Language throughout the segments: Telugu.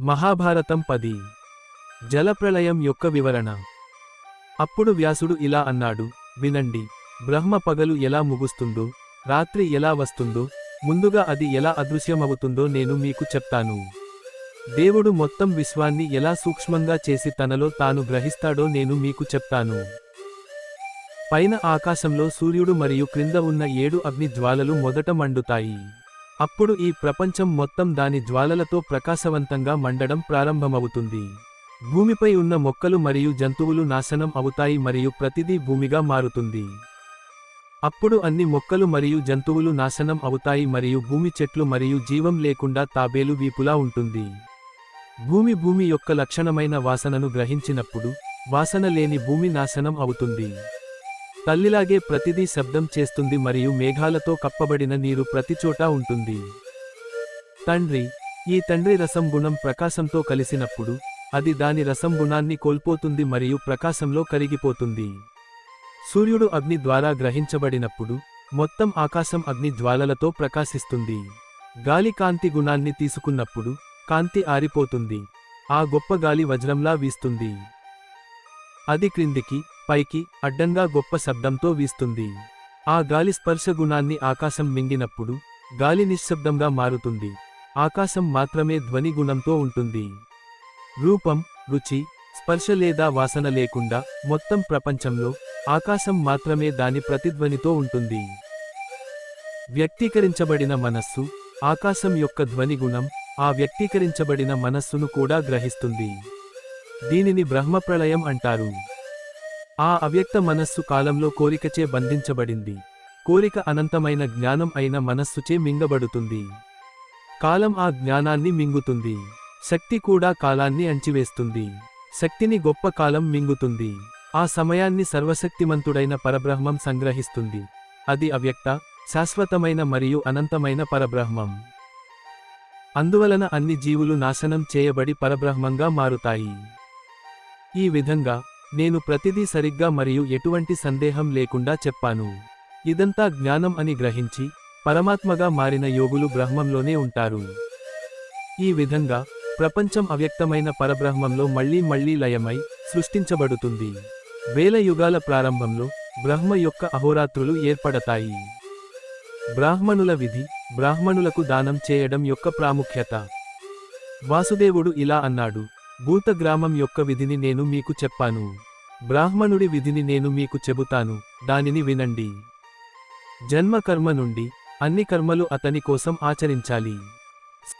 మహాభారతం పది. జలప్రళయం యొక్క వివరణ. అప్పుడు వ్యాసుడు ఇలా అన్నాడు వినండి బ్రహ్మ పగలు ఎలా ముగుస్తుందో రాత్రి ఎలా వస్తుందో ముందుగా అది ఎలా అదృశ్యమవుతుందో నేను మీకు చెప్తాను. దేవుడు మొత్తం విశ్వాన్ని ఎలా సూక్ష్మంగా చేసి తనలో తాను గ్రహిస్తాడో నేను మీకు చెప్తాను. పైన ఆకాశంలో సూర్యుడు మరియు క్రింద ఉన్న ఏడు అగ్ని జ్వాలలు మొదట మండుతాయి. అప్పుడు ఈ ప్రపంచం మొత్తం దాని జ్వాలలతో ప్రకాశవంతంగా మండడం ప్రారంభమవుతుంది. భూమిపై ఉన్న మొక్కలు మరియు జంతువులు నాశనం అవుతాయి మరియు ప్రతిదీ భూమిగా మారుతుంది. అప్పుడు అన్ని మొక్కలు మరియు జంతువులు నాశనం అవుతాయి మరియు భూమి చెట్లు మరియు జీవం లేకుండా తాబేలు వీపులా ఉంటుంది. భూమి భూమి యొక్క లక్షణమైన వాసనను గ్రహించినప్పుడు వాసన లేని భూమి నాశనం అవుతుంది. తల్లిలాగే ప్రతిదీ శబ్దం చేస్తుంది మరియు మేఘాలతో కప్పబడిన నీరు ప్రతిచోటా ఉంటుంది. తండ్రి ఈ తండ్రి రసం గుణం ప్రకాశంతో కలిసినప్పుడు అది దాని రసం గుణాన్ని కోల్పోతుంది మరియు ప్రకాశంలో కరిగిపోతుంది. సూర్యుడు అగ్ని ద్వారా గ్రహించబడినప్పుడు మొత్తం ఆకాశం అగ్ని జ్వాలలతో ప్రకాశిస్తుంది. గాలి కాంతి గుణాన్ని తీసుకున్నప్పుడు కాంతి ఆరిపోతుంది. ఆ గొప్ప గాలి వజ్రంలా వీస్తుంది. అది క్రిందికి పైకి అడ్డంగా గొప్ప శబ్దంతో వీస్తుంది. ఆ గాలి స్పర్శ గుణాన్ని ఆకాశం మింగినప్పుడు గాలి నిశ్శబ్దంగా మారుతుంది. ఆకాశం మాత్రమే ధ్వని గుణంతో ఉంటుంది. రూపం రుచి స్పర్శ లేదా వాసన లేకుండా మొత్తం ప్రపంచంలో ఆకాశం మాత్రమే దాని ప్రతిధ్వనితో ఉంటుంది. వ్యక్తీకరించబడిన మనస్సు ఆకాశం యొక్క ధ్వని గుణం ఆ వ్యక్తీకరించబడిన మనస్సును కూడా గ్రహిస్తుంది. దీనిని బ్రహ్మప్రళయం అంటారు. ఆ అవ్యక్త మనస్సు కాలంలో కోరికచే బంధించబడింది. కోరిక అనంతమైన జ్ఞానం అయిన మనస్సుచే మింగబడుతుంది. కాలం ఆ జ్ఞానాన్ని మింగుతుంది. శక్తి కూడా కాలాన్ని అంచివేస్తుంది. శక్తిని గొప్ప కాలం మింగుతుంది. ఆ సమయాన్ని సర్వశక్తిమంతుడైన పరబ్రహ్మం సంగ్రహిస్తుంది. అది అవ్యక్త శాశ్వతమైన మరియు అనంతమైన పరబ్రహ్మం. అందువలన అన్ని జీవులు నాశనం చేయబడి పరబ్రహ్మంగా మారుతాయి. ఈ విధంగా నేను ప్రతిదీ సరిగ్గా మరియు ఎటువంటి సందేహం లేకుండా చెప్పాను. ఇదంతా జ్ఞానం అని గ్రహించి పరమాత్మగా మారిన యోగులు బ్రహ్మంలోనే ఉంటారు. ఈ విధంగా ప్రపంచం అవ్యక్తమైన పరబ్రహ్మంలో మళ్ళీ మళ్ళీ లయమై సృష్టించబడుతుంది. వేల యుగాల ప్రారంభంలో బ్రహ్మ యొక్క అహోరాత్రులు ఏర్పడతాయి. బ్రాహ్మణుల విధి బ్రాహ్మణులకు దానం చేయడం యొక్క ప్రాముఖ్యత. వాసుదేవుడు ఇలా అన్నాడు భూత గ్రామం యొక్క విధిని నేను మీకు చెప్పాను. బ్రాహ్మణుడి విధిని నేను మీకు చెబుతాను. దానిని వినండి. జన్మ కర్మ నుండి అన్ని కర్మలు అతని కోసం ఆచరించాలి.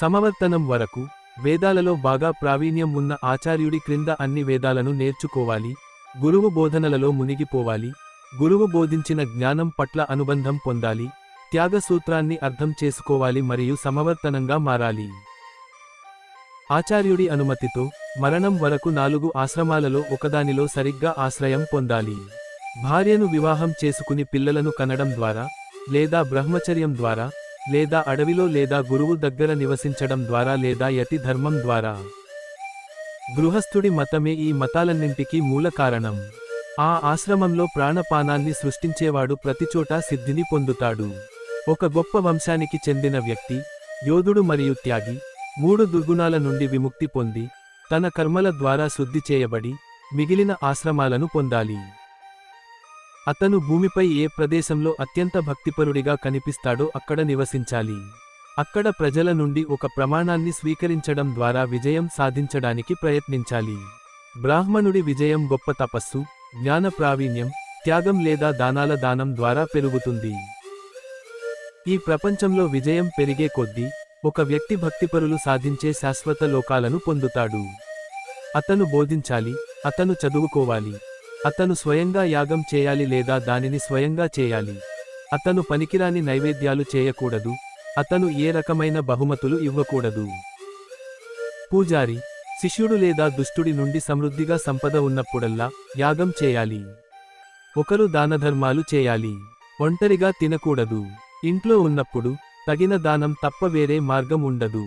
సమవర్తనం వరకు వేదాలలో బాగా ప్రావీణ్యం ఉన్న ఆచార్యుడి క్రింద అన్ని వేదాలను నేర్చుకోవాలి. గురువు బోధనలలో మునిగిపోవాలి. గురువు బోధించిన జ్ఞానం పట్ల అనుబంధం పొందాలి. త్యాగసూత్రాన్ని అర్థం చేసుకోవాలి మరియు సమవర్తనంగా మారాలి. ఆచార్యుడి అనుమతితో మరణం వరకు నాలుగు ఆశ్రమాలలో ఒకదానిలో సరిగ్గా ఆశ్రయం పొందాలి. భార్యను వివాహం చేసుకుని పిల్లలను కనడం ద్వారా లేదా బ్రహ్మచర్యం ద్వారా లేదా అడవిలో లేదా గురువు దగ్గర నివసించడం ద్వారా లేదా యతి ధర్మం ద్వారా. గృహస్థుడి మతమే ఈ మతాలన్నింటికీ మూల కారణం. ఆ ఆశ్రమంలో ప్రాణపానాన్ని సృష్టించేవాడు ప్రతిచోటా సిద్ధిని పొందుతాడు. ఒక గొప్ప వంశానికి చెందిన వ్యక్తి యోధుడు మరియు త్యాగి మూడు దుర్గుణాల నుండి విముక్తి పొంది తన కర్మల ద్వారా శుద్ధి చేయబడి మిగిలిన ఆశ్రమాలను పొందాలి. అతను భూమిపై ఏ ప్రదేశంలో అత్యంత భక్తిపరుడిగా కనిపిస్తాడో అక్కడ నివసించాలి. అక్కడ ప్రజల నుండి ఒక ప్రమాణాన్ని స్వీకరించడం ద్వారా విజయం సాధించడానికి ప్రయత్నించాలి. బ్రాహ్మణుడి విజయం గొప్ప తపస్సు జ్ఞాన ప్రావీణ్యం త్యాగం లేదా దానాల దానం ద్వారా పెరుగుతుంది. ఈ ప్రపంచంలో విజయం పెరిగే కొద్దీ ఒక వ్యక్తి భక్తిపరులు సాధించే శాశ్వత లోకాలను పొందుతాడు. అతను బోధించాలి అతను చదువుకోవాలి అతను స్వయంగా యాగం చేయాలి లేదా దానిని స్వయంగా చేయాలి. అతను పనికిరాని నైవేద్యాలు చేయకూడదు అతను ఏ రకమైన బహుమతులు ఇవ్వకూడదు. పూజారి శిష్యుడు లేదా దుష్టుడి నుండి సమృద్ధిగా సంపద ఉన్నప్పుడల్లా యాగం చేయాలి. ఒకరు దానధర్మాలు చేయాలి ఒంటరిగా తినకూడదు. ఇంట్లో ఉన్నప్పుడు తగిన దానం తప్ప వేరే మార్గం ఉండదు.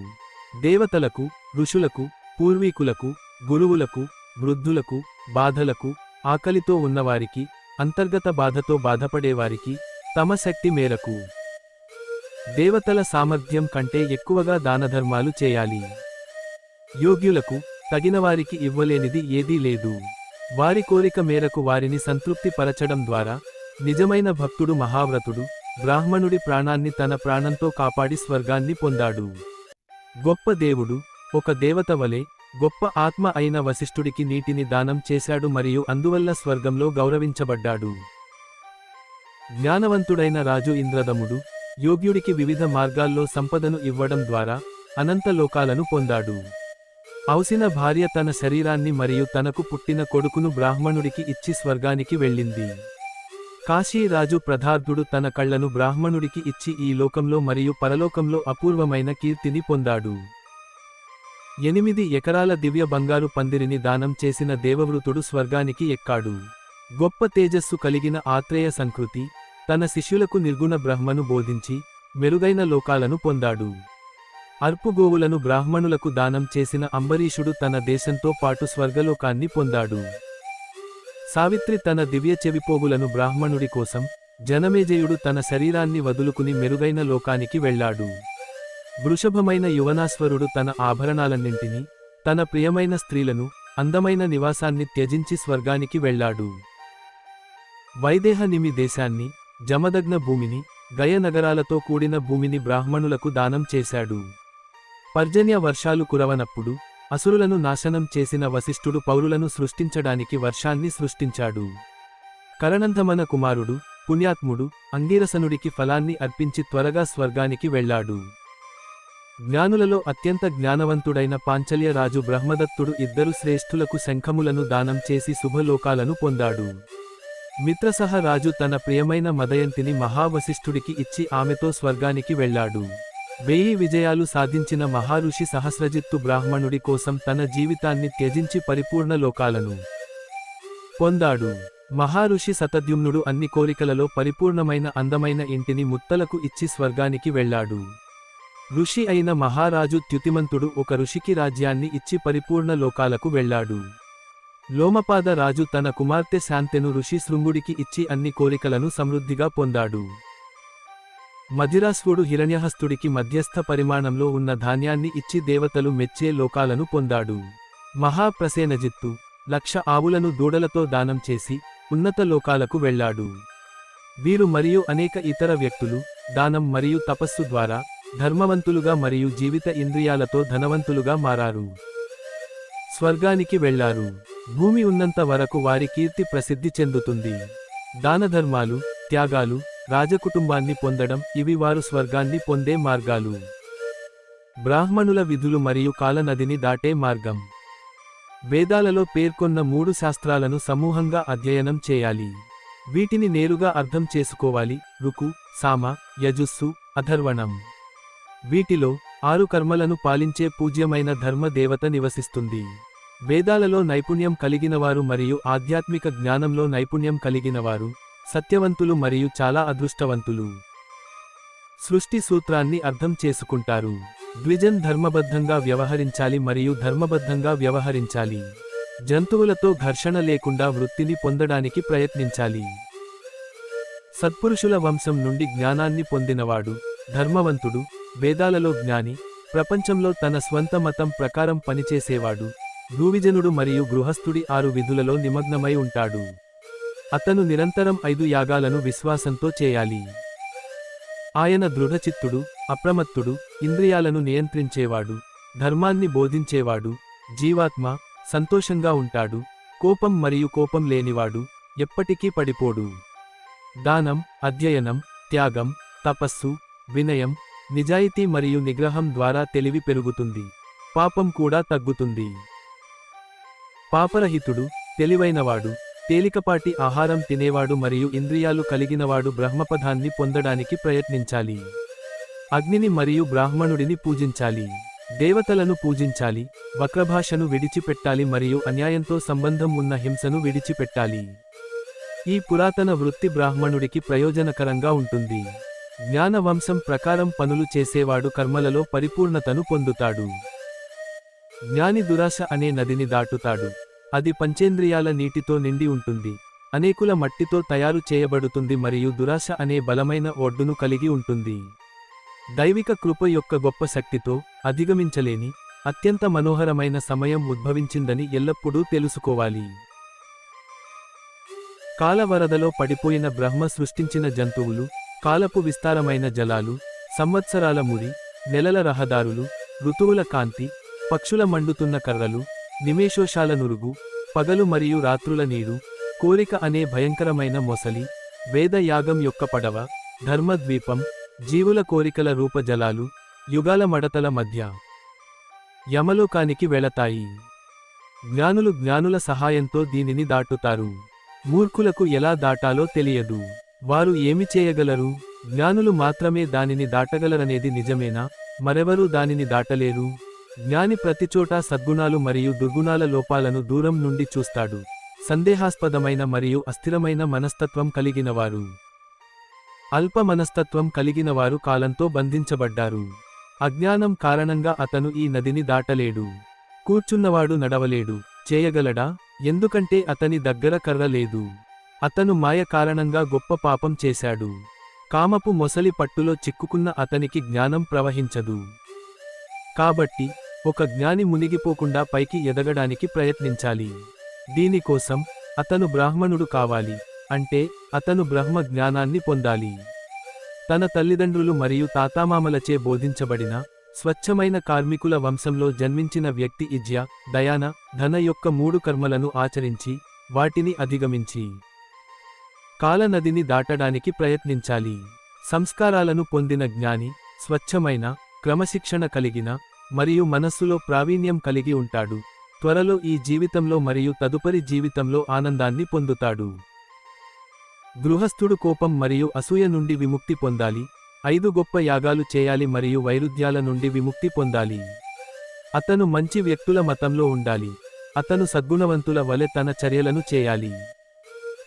దేవతలకు ఋషులకు పూర్వీకులకు గురువులకు వృద్ధులకు బాధలకు ఆకలితో ఉన్నవారికి అంతర్గత బాధతో బాధపడేవారికి తమ శక్తి మేరకు. దేవతల సామర్థ్యం కంటే ఎక్కువగా దానధర్మాలు చేయాలి. యోగ్యులకు తగినవారికి ఇవ్వలేనిది ఏదీ లేదు. వారి కోరిక మేరకు వారిని సంతృప్తి పరచడం ద్వారా నిజమైన భక్తుడు మహావ్రతుడు బ్రాహ్మణుడి ప్రాణాన్ని తన ప్రాణంతో కాపాడి స్వర్గాన్ని పొందాడు. గొప్ప దేవుడు ఒక దేవత వలె గొప్ప ఆత్మ అయిన వశిష్ఠుడికి నీటిని దానం చేశాడు మరియు అందువల్ల స్వర్గంలో గౌరవించబడ్డాడు. జ్ఞానవంతుడైన రాజు ఇంద్రదముడు యోగ్యుడికి వివిధ మార్గాల్లో సంపదను ఇవ్వడం ద్వారా అనంత లోకాలను పొందాడు. ఔసిన భార్య తన శరీరాన్ని మరియు తనకు పుట్టిన కొడుకును బ్రాహ్మణుడికి ఇచ్చి స్వర్గానికి వెళ్ళింది. కాశీ రాజు ప్రధార్థుడు తన కళ్ళను బ్రాహ్మణుడికి ఇచ్చి ఈ లోకంలో మరియు పరలోకంలో అపూర్వమైన కీర్తిని పొందాడు. ఎనిమిది ఎకరాల దివ్య బంగారు పందిరిని దానం చేసిన దేవవృతుడు స్వర్గానికి ఎక్కాడు. గొప్ప తేజస్సు కలిగిన ఆత్రేయ సంకృతి తన శిష్యులకు నిర్గుణ బ్రహ్మను బోధించి మెరుగైన లోకాలను పొందాడు. అర్పుగోవులను బ్రాహ్మణులకు దానం చేసిన అంబరీషుడు తన దేశంతో పాటు స్వర్గలోకాన్ని పొందాడు. సావిత్రి తన దివ్య చెవిపోగులను బ్రాహ్మణుడి కోసం జనమేజయుడు తన శరీరాన్ని వదులుకుని మెరుగైన లోకానికి వెళ్ళాడు. వృషభమైన యువనాశ్వరుడు తన ఆభరణాలన్నింటినీ తన ప్రియమైన స్త్రీలను అందమైన నివాసాన్ని త్యజించి స్వర్గానికి వెళ్ళాడు. వైదేహ నిమి దేశాన్ని జమదగ్న భూమిని గయనగరాలతో కూడిన భూమిని బ్రాహ్మణులకు దానం చేశాడు. పర్జన్య వర్షాలు కురవనప్పుడు అసురులను నాశనం చేసిన వశిష్ఠుడు పౌరులను సృష్టించడానికి వర్షాన్ని సృష్టించాడు. కరణంధమన కుమారుడు పుణ్యాత్ముడు అంగీరసనుడికి ఫలాన్ని అర్పించి త్వరగా స్వర్గానికి వెళ్ళాడు. జ్ఞానులలో అత్యంత జ్ఞానవంతుడైన పాంచల్య రాజు బ్రహ్మదత్తుడు ఇద్దరు శ్రేష్ఠులకు శంఖములను దానం చేసి శుభలోకాలను పొందాడు. మిత్రసహ రాజు తన ప్రియమైన మదయంతిని మహావశిష్ఠుడికి ఇచ్చి ఆమెతో స్వర్గానికి వెళ్ళాడు. వెయ్యి విజయాలు సాధించిన మహారుషి సహస్రజిత్తు బ్రాహ్మణుడి కోసం తన జీవితాన్ని త్యజించి పరిపూర్ణ లోకాలను పొందాడు. మహారుషి సతద్యుమ్నుడు అన్ని కోరికలలో పరిపూర్ణమైన అందమైన ఇంటిని ముత్తలకు ఇచ్చి స్వర్గానికి వెళ్ళాడు. ఋషి అయిన మహారాజు త్యుతిమంతుడు ఒక ఋషికి రాజ్యాన్ని ఇచ్చి పరిపూర్ణ లోకాలకు వెళ్ళాడు. లోమపాద రాజు తన కుమార్తె శాంతెను ఋషి శృంగుడికి ఇచ్చి అన్ని కోరికలను సమృద్ధిగా పొందాడు. మధిరాస్వుడు హిరణ్యహస్తుడికి మధ్యస్థ పరిమాణంలో ఉన్న ధాన్యాన్ని ఇచ్చి దేవతలు మెచ్చే లోకాలను పొందాడు. మహాప్రసేనజిత్తు లక్ష ఆవులను దూడలతో దానం చేసి ఉన్నత లోకాలకు వెళ్ళాడు. వీరు మరియు అనేక ఇతర వ్యక్తులు దానం మరియు తపస్సు ద్వారా ధర్మవంతులుగా మరియు జీవిత ఇంద్రియాలతో ధనవంతులుగా మారారు. స్వర్గానికి వెళ్ళారు భూమి ఉన్నంత వరకు వారి కీర్తి ప్రసిద్ధి చెందుతుంది. దానధర్మాలు త్యాగాలు రాజకుటుంబాన్ని పొందడం ఇవి వారు స్వర్గాన్ని పొందే మార్గాలు. బ్రాహ్మణుల విధులు మరియు కాలనదిని దాటే మార్గం. వేదాలలో పేర్కొన్న మూడు శాస్త్రాలను సమూహంగా అధ్యయనం చేయాలి. వీటిని నేరుగా అర్థం చేసుకోవాలి రుకు సామ యజుస్సు అధర్వణం. వీటిలో ఆరు కర్మలను పాలించే పూజ్యమైన ధర్మ దేవత నివసిస్తుంది. వేదాలలో నైపుణ్యం కలిగినవారు మరియు ఆధ్యాత్మిక జ్ఞానంలో నైపుణ్యం కలిగినవారు సత్యవంతులు మరియు చాలా అదృష్టవంతులు. సృష్టి సూత్రాన్ని అర్థం చేసుకుంటారు. ద్విజన్ ధర్మబద్ధంగా వ్యవహరించాలి మరియు ధర్మబద్ధంగా వ్యవహరించాలి. జంతువులతో ఘర్షణ లేకుండా వృత్తిని పొందడానికి ప్రయత్నించాలి. సత్పురుషుల వంశం నుండి జ్ఞానాన్ని పొందినవాడు ధర్మవంతుడు వేదాలలో జ్ఞాని ప్రపంచంలో తన స్వంత మతం ప్రకారం పనిచేసేవాడు భూవిజనుడు మరియు గృహస్థుడి ఆరు విధులలో నిమగ్నమై ఉంటాడు. అతను నిరంతరం ఐదు యాగాలను విశ్వాసంతో చేయాలి. ఆయన దృఢచిత్తుడు అప్రమత్తుడు ఇంద్రియాలను నియంత్రించేవాడు ధర్మాన్ని బోధించేవాడు జీవాత్మ సంతోషంగా ఉంటాడు కోపం మరియు కోపం లేనివాడు ఎప్పటికీ పడిపోడు. దానం అధ్యయనం త్యాగం తపస్సు వినయం నిజాయితీ మరియు నిగ్రహం ద్వారా తెలివి పెరుగుతుంది. పాపం కూడా తగ్గుతుంది. పాపరహితుడు తెలివైనవాడు తేలికపాటి ఆహారం తినేవాడు మరియు ఇంద్రియాలు కలిగినవాడు బ్రహ్మపదాన్ని పొందడానికి ప్రయత్నించాలి. అగ్నిని మరియు బ్రాహ్మణుడిని పూజించాలి. దేవతలను పూజించాలి. వక్రభాషను విడిచిపెట్టాలి మరియు అన్యాయంతో సంబంధం ఉన్న హింసను విడిచిపెట్టాలి. ఈ పురాతన వృత్తి బ్రాహ్మణుడికి ప్రయోజనకరంగా ఉంటుంది. జ్ఞానవంశం ప్రకారం పనులు చేసేవాడు కర్మలలో పరిపూర్ణతను పొందుతాడు. జ్ఞాని దురాశ అనే నదిని దాటుతాడు. అది పంచేంద్రియాల నీటితో నిండి ఉంటుంది. అనేకుల మట్టితో తయారు చేయబడుతుంది మరియు దురాశ అనే బలమైన ఒడ్డును కలిగి ఉంటుంది. దైవిక కృప యొక్క గొప్ప శక్తితో అధిగమించలేని అత్యంత మనోహరమైన సమయం ఉద్భవించిందని ఎల్లప్పుడూ తెలుసుకోవాలి. కాలవరదలో పడిపోయిన బ్రహ్మ సృష్టించిన జంతువులు కాలపు విస్తారమైన జలాలు సంవత్సరాల ముడి నెలల రహదారులు ఋతువుల కాంతి పక్షుల మండుతున్న కర్రలు నిమేషోషాల నురుగు పగలు మరియు రాత్రుల నీరు కోరిక అనే భయంకరమైన మొసలి వేద యాగం యొక్క పడవ ధర్మద్వీపం జీవుల కోరికల రూపజలాలు యుగాల మడతల మధ్య యమలోకానికి వెళతాయి. జ్ఞానులు జ్ఞానుల సహాయంతో దీనిని దాటుతారు. మూర్ఖులకు ఎలా దాటాలో తెలియదు. వారు ఏమి చేయగలరు? జ్ఞానులు మాత్రమే దానిని దాటగలరనేది నిజమేనా? మరెవరూ దానిని దాటలేరు? జ్ఞాని ప్రతిచోటా సద్గుణాలు మరియు దుర్గుణాల లోపాలను దూరం నుండి చూస్తాడు. సందేహాస్పదమైన మరియు అస్థిరమైన మనస్తత్వం కలిగినవారు. అల్ప మనస్తత్వం కలిగినవారు కాలంతో బంధించబడ్డారు. అజ్ఞానం కారణంగా అతను ఈ నదిని దాటలేడు. కూర్చున్నవాడు నడవలేడు. చేయగలడా? ఎందుకంటే అతని దగ్గర కర్ర లేదు. అతను మాయ కారణంగా గొప్ప పాపం చేశాడు. కామపు మొసలి పట్టులో చిక్కుకున్న అతనికి జ్ఞానం ప్రవహించదు. కాబట్టి ఒక జ్ఞాని మునిగిపోకుండా పైకి ఎదగడానికి ప్రయత్నించాలి. దీనికోసం అతను బ్రాహ్మణుడు కావాలి అంటే అతను బ్రహ్మ జ్ఞానాన్ని పొందాలి. తన తల్లిదండ్రులు మరియు తాతామామలచే బోధించబడిన స్వచ్ఛమైన కార్మికుల వంశంలో జన్మించిన వ్యక్తి ఇజ్య దయాన ధన యొక్క మూడు కర్మలను ఆచరించి వాటిని అధిగమించి కాలనదిని దాటడానికి ప్రయత్నించాలి. సంస్కారాలను పొందిన జ్ఞాని స్వచ్ఛమైన క్రమశిక్షణ కలిగిన మరియు మనస్సులో ప్రావీణ్యం కలిగి ఉంటాడు. త్వరలో ఈ జీవితంలో మరియు తదుపరి జీవితంలో ఆనందాన్ని పొందుతాడు. గృహస్థుడు కోపం మరియు అసూయ నుండి విముక్తి పొందాలి. ఐదు గొప్ప యాగాలు చేయాలి మరియు వైరుధ్యాల నుండి విముక్తి పొందాలి. అతను మంచి వ్యక్తుల మతంలో ఉండాలి. అతను సద్గుణవంతుల వలె తన చర్యలను చేయాలి.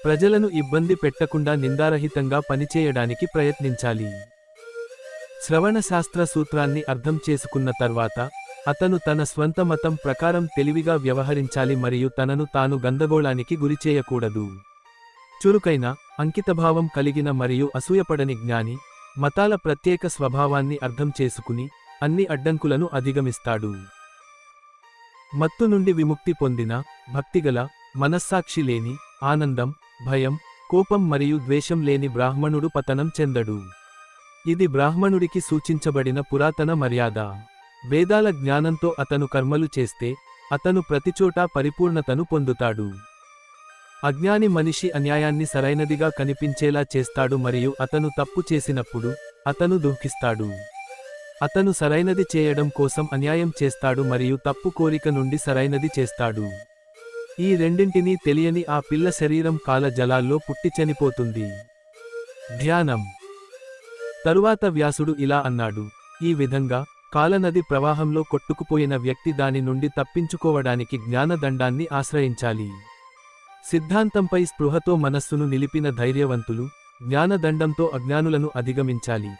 ప్రజలను ఇబ్బంది పెట్టకుండా నిందారహితంగా పనిచేయడానికి ప్రయత్నించాలి. శ్రవణశాస్త్ర సూత్రాన్ని అర్థం చేసుకున్న తర్వాత అతను తన స్వంత మతం ప్రకారం తెలివిగా వ్యవహరించాలి మరియు తనను తాను గందగోళానికి గురిచేయకూడదు చురుకైన అంకితభావం కలిగిన మరియు అసూయపడని జ్ఞాని మతాల ప్రత్యేక స్వభావాన్ని అర్థం చేసుకుని అన్ని అడ్డంకులను అధిగమిస్తాడు. మత్తు నుండి విముక్తి పొందిన భక్తిగల మనస్సాక్షి లేని ఆనందం భయం కోపం మరియు ద్వేషం లేని బ్రాహ్మణుడు పతనం చెందడు. ఇది బ్రాహ్మణుడికి సూచించబడిన పురాతన మర్యాద. వేదాల జ్ఞానంతో అతను కర్మలు చేస్తే అతను ప్రతిచోటా పరిపూర్ణతను పొందుతాడు. అజ్ఞాని మనిషి అన్యాయాన్ని సరైనదిగా కనిపించేలా చేస్తాడు మరియు అతను తప్పు చేసినప్పుడు అతను దుఃఖిస్తాడు. అతను సరైనది చేయడం కోసం అన్యాయం చేస్తాడు మరియు తప్పు కోరిక నుండి సరైనది చేస్తాడు. ఈ రెండింటినీ తెలియని ఆ పిల్ల శరీరం కాల జలాల్లో పుట్టి చనిపోతుంది. ధ్యానం. తరువాత వ్యాసుడు ఇలా అన్నాడు ఈ విధంగా కాలనది ప్రవాహంలో కొట్టుకుపోయిన వ్యక్తి దాని నుండి తప్పించుకోవడానికి జ్ఞానదండాన్ని ఆశ్రయించాలి. సిద్ధాంతంపై స్పృహతో మనస్సును నిలిపిన ధైర్యవంతులు జ్ఞానదండంతో అజ్ఞానులను అధిగమించాలి.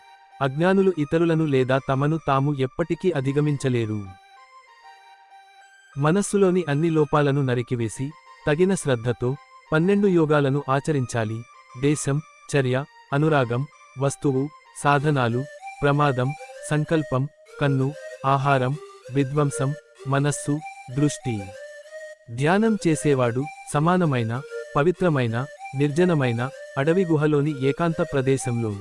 అజ్ఞానులు ఇతరులను లేదా తమను తాము ఎప్పటికీ అధిగమించలేరు. మనస్సులోని అన్ని లోపాలను నరికివేసి తగిన శ్రద్ధతో పన్నెండు యోగాలను ఆచరించాలి. దేశం చర్య అనురాగం వస్తువు సాధనాలు ప్రమాదం సంకల్పం కన్ను ఆహారం విధ్వంసం మనస్సు దృష్టి. ధ్యానం చేసేవాడు సమానమైన పవిత్రమైన నిర్జనమైన అడవి గుహలోని ఏకాంత ప్రదేశంలో.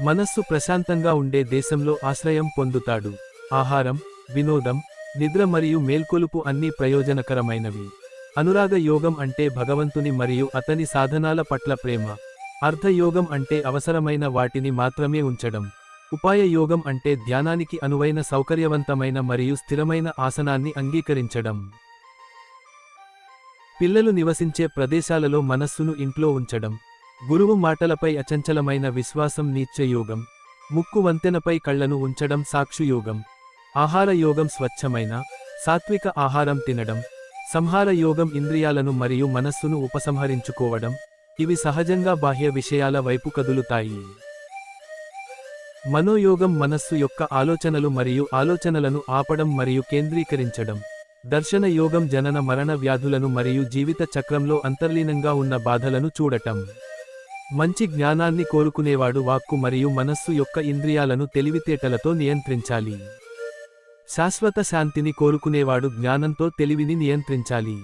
మనస్సు ప్రశాంతంగా ఉండే దేశంలో ఆశ్రయం పొందుతాడు. ఆహారం వినోదం నిద్ర మరియు మేల్కొలుపు అన్నీ ప్రయోజనకరమైనవి. అనురాగ యోగం అంటే భగవంతుని మరియు అతని సాధనాల పట్ల ప్రేమ. అర్థయోగం అంటే అవసరమైన వాటిని మాత్రమే ఉంచడం. ఉపాయ యోగం అంటే ధ్యానానికి అనువైన సౌకర్యవంతమైన మరియు స్థిరమైన ఆసనాన్ని అంగీకరించడం. పిల్లలు నివసించే ప్రదేశాలలో మనస్సును ఇంట్లో ఉంచడం. గురువు మాటలపై అచంచలమైన విశ్వాసం నీత్యయోగం ముక్కు వంతెనపై కళ్ళను ఉంచడం సాక్షుయోగం. ఆహార యోగం స్వచ్ఛమైన సాత్విక ఆహారం తినడం. సంహార యోగం ఇంద్రియాలను మరియు మనస్సును ఉపసంహరించుకోవడం. ఇవి సహజంగా బాహ్య విషయాల వైపు కదులుతాయి. మనోయోగం మనస్సు యొక్క ఆలోచనలు మరియు ఆలోచనలను ఆపడం మరియు కేంద్రీకరించడం. దర్శన యోగం జనన మరణ వ్యాధులను మరియు జీవిత చక్రంలో అంతర్లీనంగా ఉన్న బాధలను చూడటం. మంచి జ్ఞానాన్ని కోరుకునేవాడు వాక్కు మరియు మనస్సు యొక్క ఇంద్రియాలను తెలివితేటలతో నియంత్రించాలి. శాశ్వత శాంతిని కోరుకునేవాడు జ్ఞానంతో తెలివిని నియంత్రించాలి.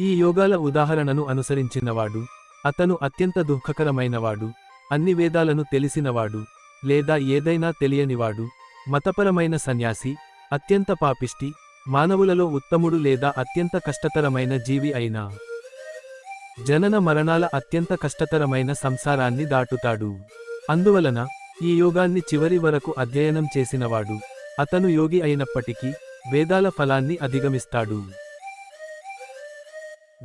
ఈ యోగాల ఉదాహరణను అనుసరించినవాడు అతను అత్యంత దుఃఖకరమైనవాడు అన్ని వేదాలను తెలిసినవాడు లేదా ఏదైనా తెలియనివాడు మతపరమైన సన్యాసి అత్యంత పాపిష్టి మానవులలో ఉత్తముడు లేదా అత్యంత కష్టతరమైన జీవి అయినా. జనన మరణాల అత్యంత కష్టతరమైన సంసారాన్ని దాటుతాడు. అందువలన ఈ యోగాన్ని చివరి వరకు అధ్యయనం చేసినవాడు అతను యోగి అయినప్పటికీ వేదాల ఫలాన్ని అధిగమిస్తాడు.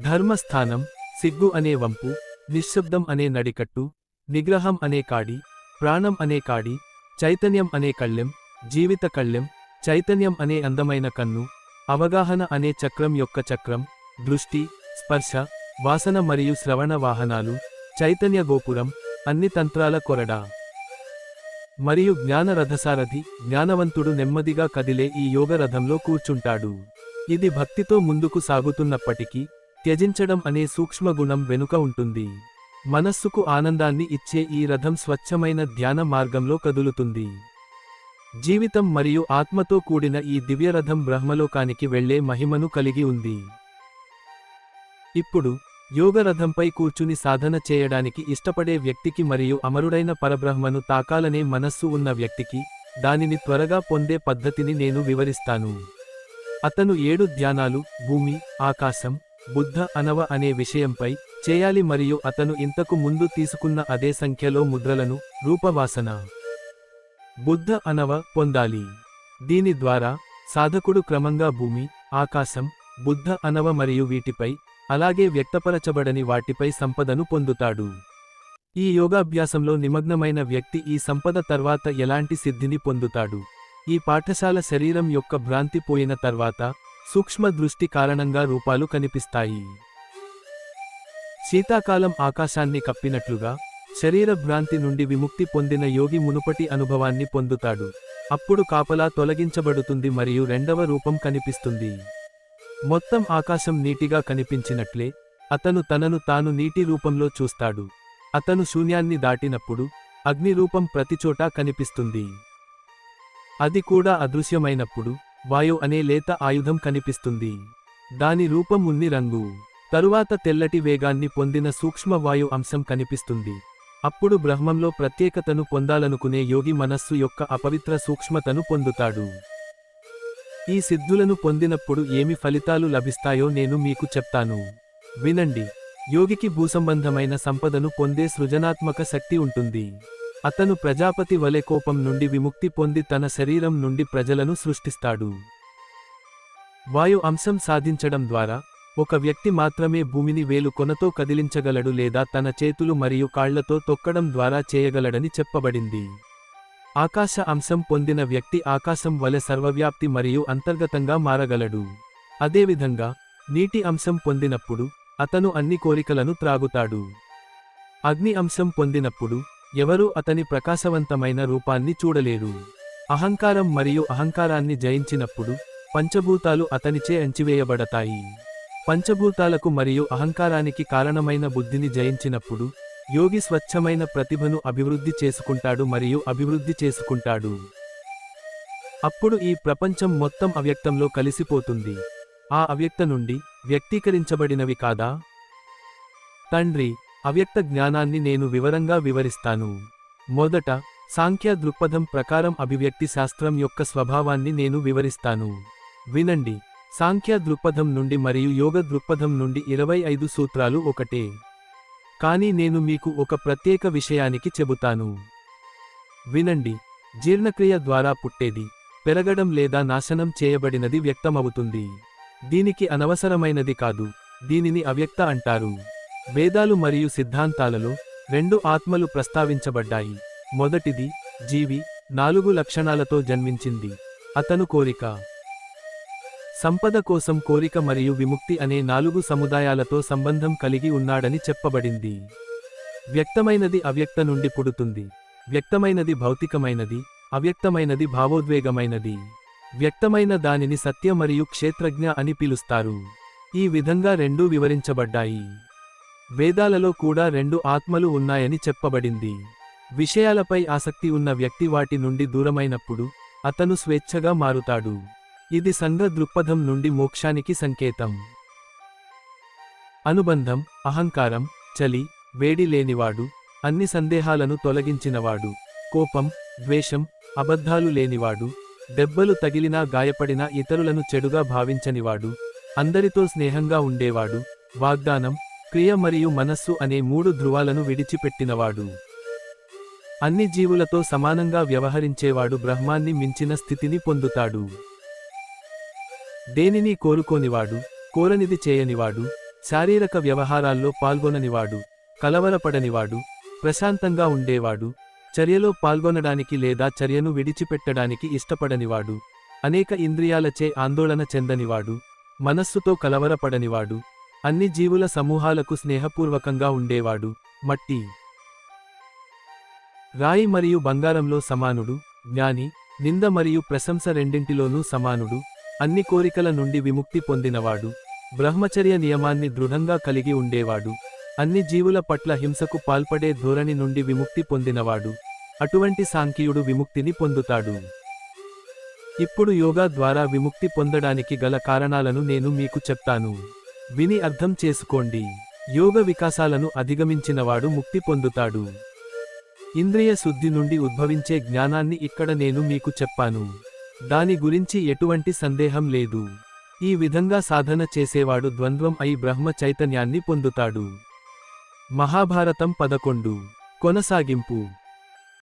ధర్మస్థానం సిగ్గు అనే వంపు నిశ్శబ్దం అనే నడికట్టు నిగ్రహం అనే కాడి ప్రాణం అనే కాడి చైతన్యం అనే కళ్ళెం జీవిత కళ్ళెం చైతన్యం అనే అందమైన కన్ను అవగాహన అనే చక్రం యొక్క చక్రం దృష్టి స్పర్శ వాసన మరియు శ్రవణ వాహనాలు చైతన్య గోపురం అన్ని తంత్రాల కొరడా. మరియు జ్ఞాన రథసారథి జ్ఞానవంతుడు నెమ్మదిగా కదిలే ఈ యోగ రథంలో కూర్చుంటాడు. ఇది భక్తితో ముందుకు సాగుతున్నప్పటికీ త్యజించడం అనే సూక్ష్మ గుణం వెనుక ఉంటుంది. మనస్సుకు ఆనందాన్ని ఇచ్చే ఈ రథం స్వచ్ఛమైన ధ్యాన మార్గంలో కదులుతుంది. జీవితం మరియు ఆత్మతో కూడిన ఈ దివ్యరథం బ్రహ్మలోకానికి వెళ్ళే మహిమను కలిగి ఉంది. ఇప్పుడు యోగరథంపై కూర్చుని సాధన చేయడానికి ఇష్టపడే వ్యక్తికి మరియు అమరుడైన పరబ్రహ్మను తాకాలనే మనస్సు ఉన్న వ్యక్తికి దానిని త్వరగా పొందే పద్ధతిని నేను వివరిస్తాను. అతను ఏడు ధ్యానాలు భూమి ఆకాశం బుద్ధ అనవ అనే విషయంపై చేయాలి మరియు అతను ఇంతకు ముందు తీసుకున్న అదే సంఖ్యలో ముద్రలను రూపవాసన. బుద్ధ అనవ పొందాలి. దీని ద్వారా సాధకుడు క్రమంగా భూమి ఆకాశం బుద్ధ అనవ మరియు వీటిపై అలాగే వ్యక్తపరచబడని వాటిపై సంపదను పొందుతాడు. ఈ యోగాభ్యాసంలో నిమగ్నమైన వ్యక్తి ఈ సంపద తర్వాత ఎలాంటి సిద్ధిని పొందుతాడు? ఈ పాఠశాల శరీరం యొక్క భ్రాంతి పోయిన తర్వాత సూక్ష్మ దృష్టి కారణంగా రూపాలు కనిపిస్తాయి. శీతాకాలం ఆకాశాన్ని కప్పినట్లుగా శరీర భ్రాంతి నుండి విముక్తి పొందిన యోగి మునుపటి అనుభవాన్ని పొందుతాడు. అప్పుడు కాపలా తొలగించబడుతుంది మరియు రెండవ రూపం కనిపిస్తుంది. మొత్తం ఆకాశం నీటిగా కనిపించినట్లే అతను తనను తాను నీటి రూపంలో చూస్తాడు. అతను శూన్యాన్ని దాటినప్పుడు అగ్ని రూపం ప్రతిచోటా కనిపిస్తుంది. అది కూడా అదృశ్యమైనప్పుడు వాయు అనే లేత ఆయుధం కనిపిస్తుంది. దాని రూపం ఉన్ని రంగు. తరువాత తెల్లటి వేగాన్ని పొందిన సూక్ష్మ వాయు అంశం కనిపిస్తుంది. అప్పుడు బ్రహ్మంలో ప్రత్యేకతను పొందాలనుకునే యోగి మనస్సు యొక్క అపవిత్ర సూక్ష్మతను పొందుతాడు. ఈ సిద్ధులను పొందినప్పుడు ఏమి ఫలితాలు లభిస్తాయో నేను మీకు చెప్తాను. వినండి. యోగికి భూసంబంధమైన సంపదను పొందే సృజనాత్మక శక్తి ఉంటుంది. అతను ప్రజాపతి వలె కోపం నుండి విముక్తి పొంది తన శరీరం నుండి ప్రజలను సృష్టిస్తాడు. వాయు అంశం సాధించడం ద్వారా ఒక వ్యక్తి మాత్రమే భూమిని వేలు కొనతో కదిలించగలడు లేదా తన చేతులు మరియు కాళ్ళతో తొక్కడం ద్వారా చేయగలడని చెప్పబడింది. ఆకాశ అంశం పొందిన వ్యక్తి ఆకాశం వలె సర్వవ్యాప్తి మరియు అంతర్గతంగా మారగలడు. అదేవిధంగా నీటి అంశం పొందినప్పుడు అతను అన్ని కోరికలను త్రాగుతాడు. అగ్ని అంశం పొందినప్పుడు ఎవరూ అతని ప్రకాశవంతమైన రూపాన్ని చూడలేరు. అహంకారం మరియు అహంకారాన్ని జయించినప్పుడు పంచభూతాలు అతనిచే అంచివేయబడతాయి. పంచభూతాలకు మరియు అహంకారానికి కారణమైన బుద్ధిని జయించినప్పుడు యోగి స్వచ్ఛమైన ప్రతిభను అభివృద్ధి చేసుకుంటాడు మరియు అభివృద్ధి చేసుకుంటాడు. అప్పుడు ఈ ప్రపంచం మొత్తం అవ్యక్తంలో కలిసిపోతుంది. ఆ అవ్యక్త నుండి వ్యక్తీకరించబడినవి కాదా? తండ్రి అవ్యక్త జ్ఞానాన్ని నేను వివరంగా వివరిస్తాను. మొదట సాంఖ్య దృక్పథం ప్రకారం అభివ్యక్తి శాస్త్రం యొక్క స్వభావాన్ని నేను వివరిస్తాను. వినండి సాంఖ్య దృక్పథం నుండి మరియు యోగ దృక్పథం నుండి ఇరవై ఐదు సూత్రాలు ఒకటే. కానీ నేను మీకు ఒక ప్రత్యేక విషయానికి చెబుతాను. వినండి జీర్ణక్రియ ద్వారా పుట్టేది పెరగడం లేదా నాశనం చేయబడినది వ్యక్తమవుతుంది. దీనికి అనవసరమైనది కాదు దీనిని అవ్యక్త అంటారు. వేదాలు మరియు సిద్ధాంతాలలో రెండు ఆత్మలు ప్రస్తావించబడ్డాయి. మొదటిది జీవి నాలుగు లక్షణాలతో జన్మించింది. అతను కోరిక. సంపద కోసం కోరిక మరియు విముక్తి అనే నాలుగు సముదాయాలతో సంబంధం కలిగి ఉన్నాడని చెప్పబడింది. వ్యక్తమైనది అవ్యక్త నుండి పుడుతుంది. వ్యక్తమైనది భౌతికమైనది అవ్యక్తమైనది భావోద్వేగమైనది. వ్యక్తమైన దానిని సత్య మరియు క్షేత్రజ్ఞ అని పిలుస్తారు. ఈ విధంగా రెండూ వివరించబడ్డాయి. వేదాలలో కూడా రెండు ఆత్మలు ఉన్నాయని చెప్పబడింది. విషయాలపై ఆసక్తి ఉన్న వ్యక్తి వాటి నుండి దూరమైనప్పుడు అతను స్వేచ్ఛగా మారుతాడు. ఇది సంఘ దృక్పథం నుండి మోక్షానికి సంకేతం. అనుబంధం అహంకారం చలి వేడి లేనివాడు అన్ని సందేహాలను తొలగించినవాడు కోపం ద్వేషం అబద్ధాలు లేనివాడు దెబ్బలు తగిలినా గాయపడినా ఇతరులను చెడుగా భావించనివాడు అందరితో స్నేహంగా ఉండేవాడు వాగ్దానం క్రియ మరియు మనస్సు అనే మూడు ధృవాలను విడిచిపెట్టినవాడు. అన్ని జీవులతో సమానంగా వ్యవహరించేవాడు బ్రహ్మాన్ని మించిన స్థితిని పొందుతాడు. దేనిని కోరుకోనివాడు కోరనిది చేయనివాడు శారీరక వ్యవహారాల్లో పాల్గొననివాడు కలవరపడనివాడు ప్రశాంతంగా ఉండేవాడు చర్యలో పాల్గొనడానికి లేదా చర్యను విడిచిపెట్టడానికి ఇష్టపడనివాడు అనేక ఇంద్రియాలచే ఆందోళన చెందనివాడు మనస్సుతో కలవరపడనివాడు అన్ని జీవుల సమూహాలకు స్నేహపూర్వకంగా ఉండేవాడు. మట్టి రాయి మరియు బంగారంలో సమానుడు జ్ఞాని నింద మరియు ప్రశంస రెండింటిలోనూ సమానుడు అన్ని కోరికల నుండి విముక్తి పొందినవాడు బ్రహ్మచర్య నియమాన్ని దృఢంగా కలిగి ఉండేవాడు అన్ని జీవుల పట్ల హింసకు పాల్పడే ధోరణి నుండి విముక్తి పొందినవాడు అటువంటి సాంఖ్యుడు విముక్తిని పొందుతాడు. ఇప్పుడు యోగా ద్వారా విముక్తి పొందడానికి గల కారణాలను నేను మీకు చెప్తాను. విని అర్థం చేసుకోండి. యోగ వికాసాలను అధిగమించినవాడు ముక్తి పొందుతాడు. ఇంద్రియ శుద్ధి నుండి ఉద్భవించే జ్ఞానాన్ని ఇక్కడ నేను మీకు చెప్పాను. దాని గురించి ఎటువంటి సందేహం లేదు. ఈ విధంగా సాధన చేసేవాడు ద్వంద్వం అయి బ్రహ్మ చైతన్యాన్ని పొందుతాడు. మహాభారతం పదకొండు. కొనసాగింపు.